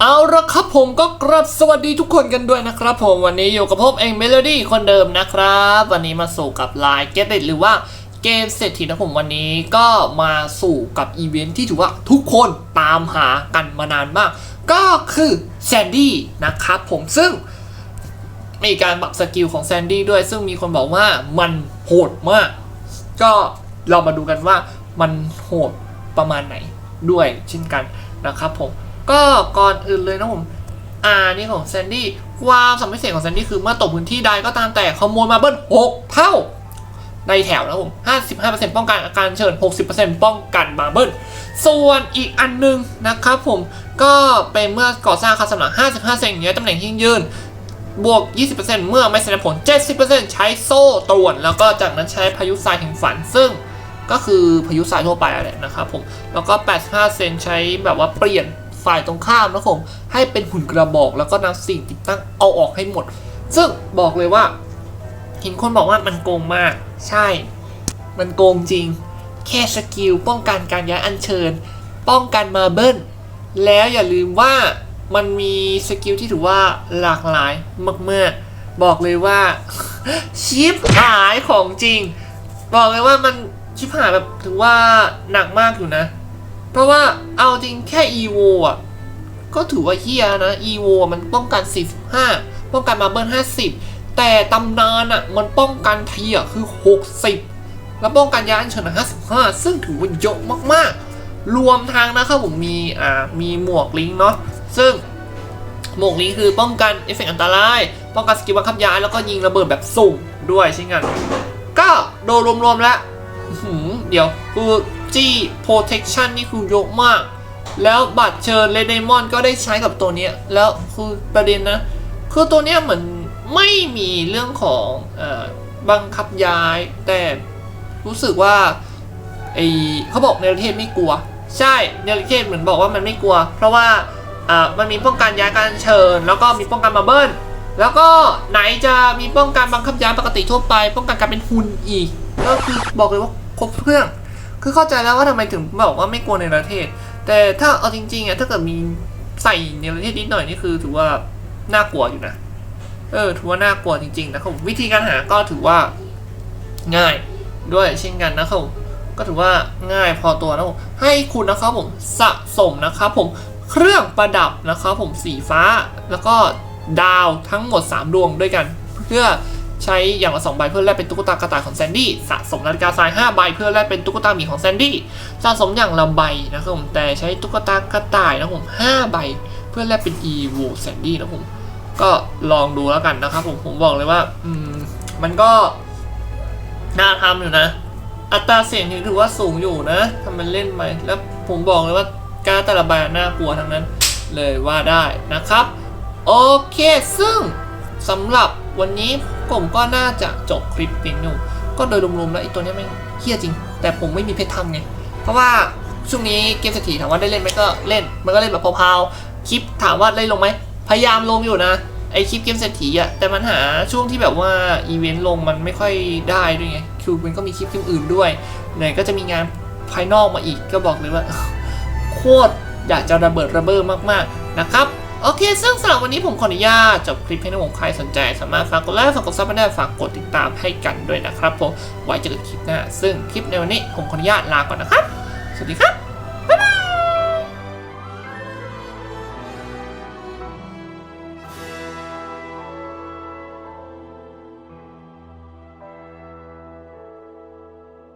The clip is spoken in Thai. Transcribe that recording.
เอาละครับผมก็กราบสวัสดีทุกคนกันด้วยนะครับ ผมวันนี้อยู่กับผมเองเมโลดี้คนเดิมนะครับ วันนี้มาสู่กับไลน์เกตหรือว่าเกมเศรษฐีนะผมวันนี้ก็มาสู่กับอีเวนท์ที่ถือว่าทุกคนตามหากันมานานมาก ก็คือแซนดี้นะครับผมซึ่งมีการปรับสกิลของแซนดี้ด้วย ซึ่งมีคนบอกว่ามันโหดมาก ก็เรามาดูกันว่ามันโหดประมาณไหนด้วยเช่นกันนะครับผม ก็ก่อนอื่นเลยนะผมอ่านี่ของแซนดี้ความสำคัญพิเศษของแซนดี้คือเมื่อตกพื้นที่ใดก็ตามแต่ขโมยมาเบิ้ล6เท่า ในแถวนะผม55%ป้องกันอาการเชิญ60%ป้องกันมาเบิ้ลส่วนอีกอันหนึงนะครับผมก็เป็นเมื่อก่อสร้างคาสำหรับ55เซนย้ายตำแหน่งที่งยืนบวก 20%เมื่อไม่แสดงผล 70%ใช้โซ่ตรวน แล้วก็จากนั้นใช้พายุทรายแห่งฝัน ซึ่งก็คือพายุทรายทั่วไปอะไรนะครับผม แล้วก็ 85 เซนใช้แบบว่าเปลี่ยน ฝ่ายตรงข้ามนะครับผมให้เป็นหุ่นกระบอก แล้วก็นำสิ่งติดตั้งเอาออกให้หมด ซึ่งบอกเลยว่าเห็นคนบอกว่ามันโกงมาก ใช่ มันโกงจริง แค่สกิลป้องกันการย้ายอัญเชิญ ป้องกันมาเบิ้ลแล้วอย่าลืมว่ามันมีสกิลที่ถือว่าหลากหลายมากๆ บอกเลยว่าชิปหายของจริง บอกเลยว่ามันชิปหายแบบถือว่าหนักมากอยู่นะ เพราะว่าเอาจริงแค่ EVO อะก็ถือว่าเฮียนะ EVO มันป้องกัน 45 ป้องกันมาเบิล50 แต่ตำนานอะมันป้องกันทีอะคือ 60 แล้วป้องกันยาอันเชิญอะ55 ซึ่งถือว่าเยอะมากๆ รวมทางนะครับผมมีอ่ามีหมวกลิงเนาะซึ่งหมวกลิงคือป้องกันเอฟเฟกต์อันตราย ป้องกันสกิลบังคับยายแล้วก็ยิงระเบิดแบบสุ่มด้วยเช่นกันก็โดยรวมๆแล้ว เดี๋ยวคือจี้ protection นี่คือเยอะมาก แล้วบัตรเชิญเลดมอนก็ได้ใช้กับตัวนี้แล้วคือประเด็นนะ คือตัวนี้เหมือนไม่มีเรื่องของอบังคับย้าย แต่รู้สึกว่าไอเขาบอกเนรเทศไม่กลัว ใช่เนรเทศเหมือนบอกว่ามันไม่กลัว เพราะว่าอ่ามันมีป้องกันย้ายการเชิญ แล้วก็มีป้องกันมาเบิลแล้วก็ไหนจะมีป้องกันบังคับย้ายปกติทั่วไป ป้องกันการเป็นหุ่นอีก ก็คือบอกเลยว่า ครบเครื่อง คือเข้าใจแล้วว่าทำไมถึงบอกว่าไม่กลัวในประเทศ แต่ถ้าเอาจริงๆอะถ้าเกิดมีใส่ในประเทศนิดหน่อยนี่คือถือว่าน่ากลัวอยู่นะ เออถือว่าน่ากลัวจริงๆนะครับวิธีการหาก็ถือว่าง่ายด้วยเช่นกันนะครับก็ถือว่าง่ายพอตัวนะผมให้คุณนะครับผมสะสมนะครับผมเครื่องประดับนะครับผมสีฟ้าแล้วก็ดาวทั้งหมด 3 ดวงด้วยกัน เพื่อ ใช้อย่างละ2ใบเพื่อแลกเป็นตุ๊กตากระต่ายของแซนดี้สะสมนาฬิกาทราย5ใบเพื่อแลกเป็นตุ๊กตาหมีของแซนดี้สะสมอย่างละใบนะครับผมแต่ใช้ตุ๊กตากระต่ายนะครับผมใบ เพื่อแลกเป็น EVO แซนดี้นะครับผมก็ลองดูแล้วกันนะครับผมผมบอกเลยว่าอืมมันก็น่าทำอยู่นะ อัตราเสี่ยงถือว่าสูงอยู่นะทำมันเล่นไปแล้วผมบอกเลยว่าการแต่ละใบน่ากลัวทั้งนั้นเลยว่าได้นะครับ โอเค ซึ่งสำหรับวันนี้ ผมก็น่าจะจบคลิปเพียงอยู่ก็โดยรวมๆแล้วไอ้ตัวนี้แม่งเฮี้ยจริง แต่ผมไม่มีเพชรทำไง เพราะว่าช่วงนี้เกมเศรษฐีถามว่าได้เล่นไหมก็เล่น มันก็เล่นแบบพาวๆ คลิปถามว่าได้ลงไหม พยายามลงอยู่นะ ไอคลิปเกมเศรษฐีอะแต่มันหาช่วงที่แบบว่าอีเวนต์ลงมันไม่ค่อยได้ด้วยไง คือมันก็มีคลิปอื่นด้วยไหนก็จะมีงานภายนอกมาอีก ก็บอกเลยว่า โคตรอยากจะระเบิดระเบ้อมากๆนะครับ โอเค ซึ่งสำหรับวันนี้ผมขออนุญาตจบคลิปให้น้องใครสนใจ สามารถฝากกดไลค์ฝากกดซับไม่ได้ฝากกดติดตามให้กันด้วยนะครับผมไว้เจอกันคลิปหน้า ซึ่งคลิปในวันนี้ผมขออนุญาตลาก่อนนะครับ สวัสดีครับ